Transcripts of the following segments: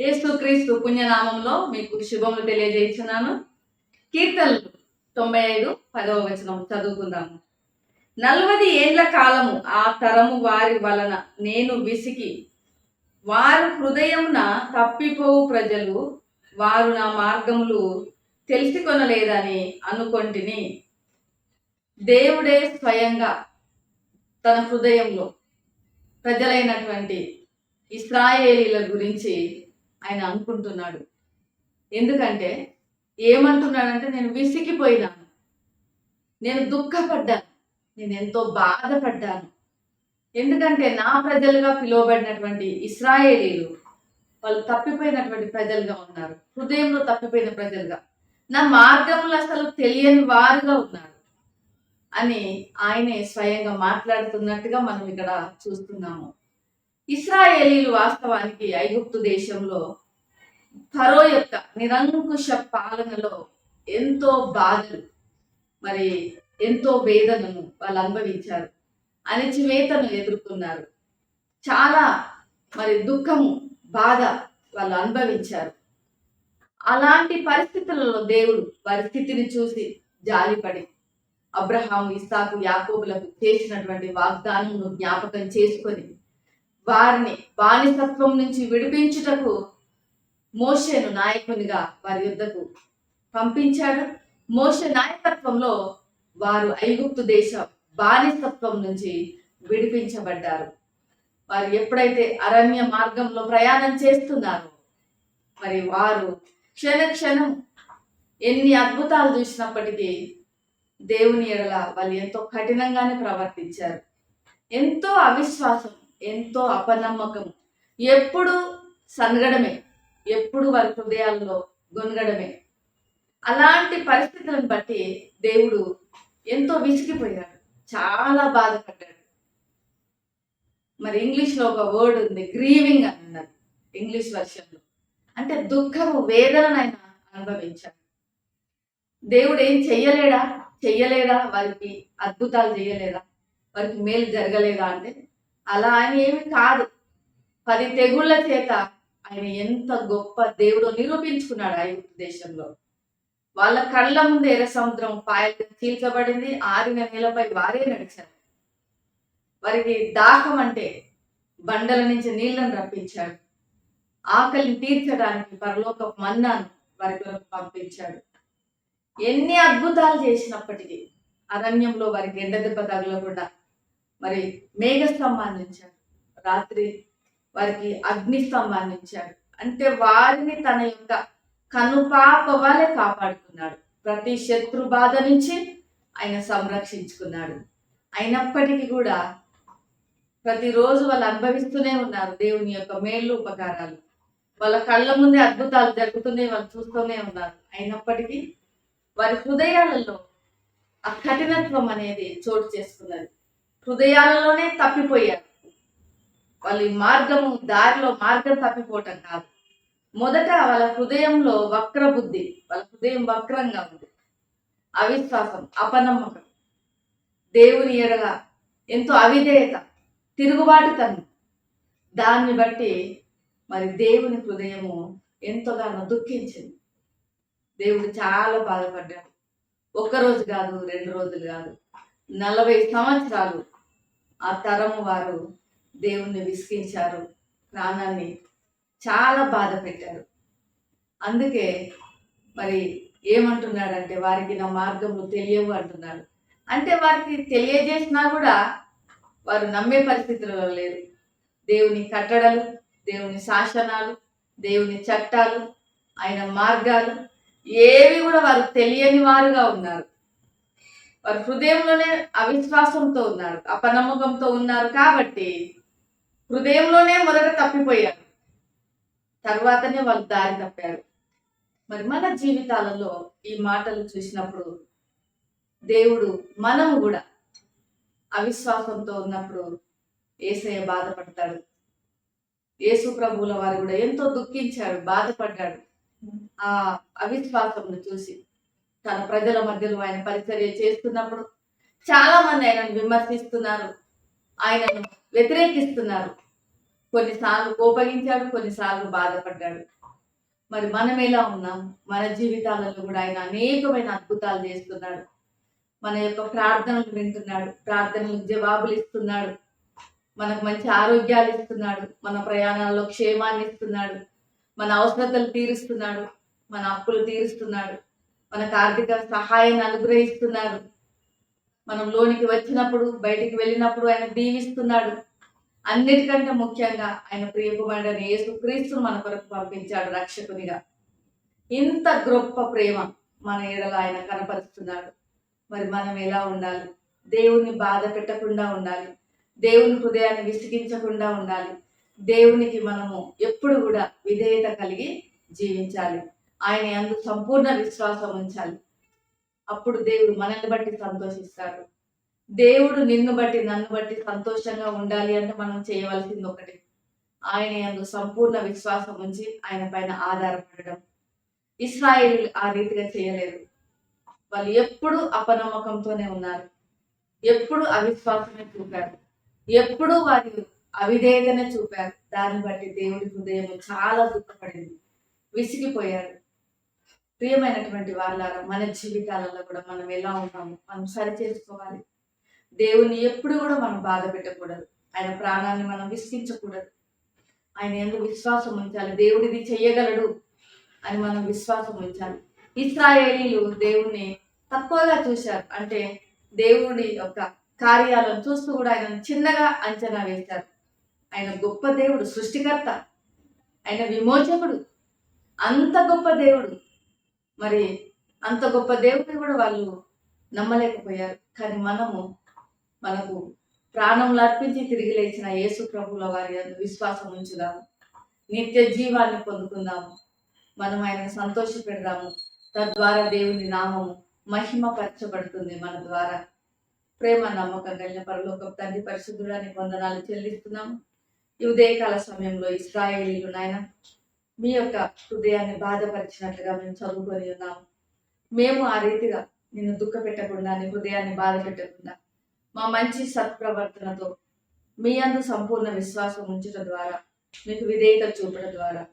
యేసుక్రీస్తు పుణ్యనామంలో మీకు శుభములు తెలియజేస్తున్నాను. కీర్తనలు తొంభై ఐదు పదవ వచనం చదువుకుందాము. నలభై ఏండ్ల కాలము ఆ తరము వారి వలన నేను విసికి వారు హృదయమున తప్పిపోవు ప్రజలు వారు నా మార్గములు తెలుసుకొనలేదని అనుకొంటిని. దేవుడే స్వయంగా తన హృదయంలో ప్రజలైనటువంటి ఇస్రాయేలీల గురించి ఆయన అనుకుంటున్నాడు. ఎందుకంటే ఏమంటున్నాడంటే నేను విసిగిపోయినాను. నేను దుఃఖపడ్డాను. నేను ఎంతో బాధపడ్డాను. ఎందుకంటే నా ప్రజలుగా పిలువబడినటువంటి ఇస్రాయేలీలు వాళ్ళు తప్పిపోయినటువంటి ప్రజలుగా ఉన్నారు. హృదయంలో తప్పిపోయిన ప్రజలుగా. నా మార్గములు అసలు తెలియని వారుగా ఉన్నారు అని ఆయనే స్వయంగా మాట్లాడుతున్నట్టుగా మనం ఇక్కడ చూస్తున్నాము. ఇస్రాయేలీలు వాస్తవానికి ఐగుప్తు దేశంలో ఫరో యొక్క నిరంకుశ పాలనలో ఎంతో బాధలు మరి ఎంతో వేదనను వాళ్ళు అనుభవించారు. అణచివేతను ఎదుర్కొన్నారు. చాలా మరి దుఃఖము బాధ వాళ్ళు అనుభవించారు. అలాంటి పరిస్థితులలో దేవుడు వారి స్థితిని చూసి జాలిపడి అబ్రహాం ఇస్సాకు యాకోబులకు చేసినటువంటి వాగ్దానమును జ్ఞాపకం చేసుకొని వారిని బానిసత్వం నుంచి విడిపించుటకు మోషేను నాయకునిగా వారి యుద్ధకు పంపించాడు. మోషే నాయకత్వంలో వారు ఐగుప్తు దేశ బానిసత్వం నుంచి విడిపించబడ్డారు. వారు ఎప్పుడైతే అరణ్య మార్గంలో ప్రయాణం చేస్తున్నారో మరి వారు క్షణ క్షణం ఎన్ని అద్భుతాలు చూసినప్పటికీ దేవుని ఎడల వాళ్ళు ఎంతో కఠినంగానే ప్రవర్తించారు. ఎంతో అవిశ్వాసం ఎంతో అపనమ్మకం. ఎప్పుడు సనగడమే ఎప్పుడు వారి హృదయాల్లో గొనగడమే అలాంటి పరిస్థితులను బట్టి దేవుడు ఎంతో విసిగిపోయాడు. చాలా బాధపడ్డాడు. మరి ఇంగ్లీష్లో ఒక వర్డ్ ఉంది గ్రీవింగ్ అని ఇంగ్లీష్ వర్షన్లో అంటే దుఃఖము వేదననైనా అనుభవించాడు. దేవుడు ఏం చెయ్యలేడా? చెయ్యలేదా? వారికి అద్భుతాలు చేయలేదా వారికి మేలు జరగలేదా? అంటే అలా ఆయన ఏమి కాదు. పది తెగుళ్ళ చేత ఆయన ఎంత గొప్ప దేవుడు నిరూపించుకున్నాడు ఐగుప్తు దేశంలో. వాళ్ళ కళ్ళ ముందు ఎర్ర సముద్రం పాయలు చీల్చబడింది ఆరిన నేలపై వారే నడిచారు. వారికి దాహం అంటే బండల నుంచి నీళ్ళను రప్పించాడు. ఆకలిని తీర్చడానికి పరలోక మన్నాను వారి కొరకు పంపించాడు. ఎన్ని అద్భుతాలు చేసినప్పటికీ అరణ్యంలో వారికి ఎండ దెబ్బ తగలకుండా మరి మేఘ స్తంభాన్ని రాత్రి వారికి అగ్ని స్తంభాన్ని అంటే వారిని తన యొక్క కనుపాప వలె కాపాడుకున్నాడు. ప్రతి శత్రు బాధ నుంచి ఆయన సంరక్షించుకున్నాడు. అయినప్పటికీ కూడా ప్రతిరోజు వాళ్ళు అనుభవిస్తూనే ఉన్నారు దేవుని యొక్క మేళ్ళు ఉపకారాలు. వాళ్ళ కళ్ళ ముందే అద్భుతాలు జరుగుతున్నాయి వాళ్ళు చూస్తూనే ఉన్నారు. అయినప్పటికీ వారి హృదయాలలో ఆ కఠినత్వం అనేది చోటు చేసుకున్నది. హృదయాలలోనే తప్పిపోయారు. వాళ్ళ ఈ మార్గము దారిలో మార్గం తప్పిపోవటం కాదు. మొదట వాళ్ళ హృదయంలో వక్ర బుద్ధి వాళ్ళ హృదయం వక్రంగా ఉంది. అవిశ్వాసం అపనమ్మకం. దేవుని ఎడల ఎంతో అవిధేయత తిరుగుబాటుతనం దాన్ని బట్టి మరి దేవుని హృదయము ఎంతగానో దుఃఖించింది. దేవుడు చాలా బాధపడ్డాడు. ఒక్కరోజు కాదు రెండు రోజులు కాదు. నలభై సంవత్సరాలు ఆ తరము వారు దేవుణ్ణి విసిగించారు ప్రాణాన్ని చాలా బాధ పెట్టారు. అందుకే మరి ఏమంటున్నాడంటే వారికి నా మార్గములు తెలియవు అంటున్నాడు. అంటే వారికి తెలియజేసినా కూడా వారు నమ్మే పరిస్థితులలో లేరు. దేవుని కట్టడలు దేవుని శాసనాలు దేవుని చట్టాలు ఆయన మార్గాలు ఏవి కూడా వారు తెలియని వారుగా ఉన్నారు. వారి హృదయంలోనే అవిశ్వాసంతో ఉన్నారు అపనమ్మకంతో ఉన్నారు కాబట్టి హృదయంలోనే మొదట తప్పిపోయారు. తర్వాతనే వాళ్ళు దారి తప్పారు. మరి మన జీవితాలలో ఈ మాటలు చూసినప్పుడు దేవుడు మనము కూడా అవిశ్వాసంతో ఉన్నప్పుడు ఏసయ్య బాధపడతాడు. యేసు ప్రభువుల వారు కూడా ఎంతో దుఃఖించాడు బాధపడ్డాడు ఆ అవిశ్వాసంను చూసి తన ప్రజల మధ్యలో ఆయన పరిచర్య చేస్తున్నప్పుడు చాలా మంది ఆయనను విమర్శిస్తున్నారు. ఆయనను వ్యతిరేకిస్తున్నారు. కొన్నిసార్లు కోపగించాడు కొన్నిసార్లు బాధపడ్డాడు. మరి మనం ఎలా ఉన్నాం? మన జీవితాలలో కూడా ఆయన అనేకమైన అద్భుతాలు చేస్తున్నాడు. మన యొక్క ప్రార్థనలు వింటున్నాడు ప్రార్థనలకు జవాబులు ఇస్తున్నాడు. మనకు మంచి ఆరోగ్యాలు ఇస్తున్నాడు. మన ప్రయాణాల్లో క్షేమాన్ని ఇస్తున్నాడు. మన అవసరతలు తీరుస్తున్నాడు. మన అప్పులు తీరుస్తున్నాడు. మనకు ఆర్థిక సహాయాన్ని అనుగ్రహిస్తున్నారు మనం లోనికి వచ్చినప్పుడు బయటికి వెళ్ళినప్పుడు ఆయన దీవిస్తున్నాడు. అన్నిటికంటే ముఖ్యంగా ఆయన ప్రియకుమారుడైన యేసుక్రీస్తును మన కొరకు పంపించాడు రక్షకునిగా. ఇంత గొప్ప ప్రేమ మన ఎడల ఆయన కనపరుస్తున్నాడు. మరి మనం ఎలా ఉండాలి? దేవుని బాధ పెట్టకుండా ఉండాలి. దేవుని హృదయాన్ని విసిగించకుండా ఉండాలి. దేవునికి మనము ఎప్పుడు కూడా విధేయత కలిగి జీవించాలి. ఆయన అందు సంపూర్ణ విశ్వాసం ఉంచాలి. అప్పుడు దేవుడు మనల్ని బట్టి సంతోషిస్తాడు. దేవుడు నిన్ను బట్టి నన్ను బట్టి సంతోషంగా ఉండాలి అంటే మనం చేయవలసింది ఒకటి. ఆయన అందు సంపూర్ణ విశ్వాసం ఉంచి ఆయన పైన ఆధారపడడం. ఇస్రాయేల్ ఆ రీతిగా చేయలేదు. వాళ్ళు ఎప్పుడు అపనమ్మకంతోనే ఉన్నారు. ఎప్పుడు అవిశ్వాసమే చూపారు. ఎప్పుడు వారి అవిధేయతనే చూపారు. దాన్ని బట్టి దేవుడి హృదయం చాలా దుఃఖపడింది. విసిగిపోయారు. ప్రియమైనటువంటి వాళ్ళారా మన జీవితాలలో కూడా మనం ఎలా ఉన్నాము మనం సరి చేసుకోవాలి. దేవుని ఎప్పుడు కూడా మనం బాధ పెట్టకూడదు. ఆయన ప్రాణాన్ని మనం విసిగించకూడదు ఆయన ఎందుకు విశ్వాసం ఉంచాలి? దేవుడిది చెయ్యగలడు అని మనం విశ్వాసం ఉంచాలి. ఇస్రాయేలీలు దేవుణ్ణి తక్కువగా చూశారు. అంటే దేవుడి యొక్క కార్యాలను చూస్తూ కూడా ఆయన చిన్నగా అంచనా వేశారు. ఆయన గొప్ప దేవుడు సృష్టికర్త. ఆయన విమోచకుడు. అంత గొప్ప దేవుడు. మరి అంత గొప్ప దేవుడిని కూడా వాళ్ళు నమ్మలేకపోయారు. కానీ మనము మనకు ప్రాణంలో అర్పించి తిరిగి లేచిన యేసు ప్రభుల వారి విశ్వాసం ఉంచుదాము. నిత్య జీవాన్ని పొందుకుందాము. మనం ఆయన సంతోష పెడదాము తద్వారా దేవుని నామము మహిమపరచబడుతుంది మన ద్వారా. ప్రేమ నమ్మకం కలిగిన పరలోక తండ్రి పరిశుద్ధుడానికి వందనాలు చెల్లిస్తున్నాము. ఈ ఉదయకాల సమయంలో ఇస్రాయేలీలు నాయన మీ యొక్క హృదయాన్ని బాధపరిచినట్లుగా మేము చదువుకొని ఉన్నాము. మేము ఆ రీతిగా నిన్ను దుఃఖ పెట్టకుండా నీ హృదయాన్ని బాధ పెట్టకుండా మా మంచి సత్ప్రవర్తనతో మీ అందు సంపూర్ణ విశ్వాసం ఉంచడం ద్వారా మీకు విధేయత చూపడం ద్వారా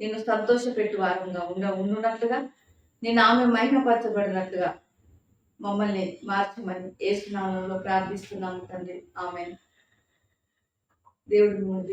నిన్ను సంతోషపెట్టు వారంగా ఉండ ఉండున్నట్లుగా నేను ఆమె మహిమపరచబడినట్లుగా మమ్మల్ని మార్చమని ఏసునామంలో ప్రార్థిస్తున్నాము తండ్రి. ఆమె దేవుడి ముందు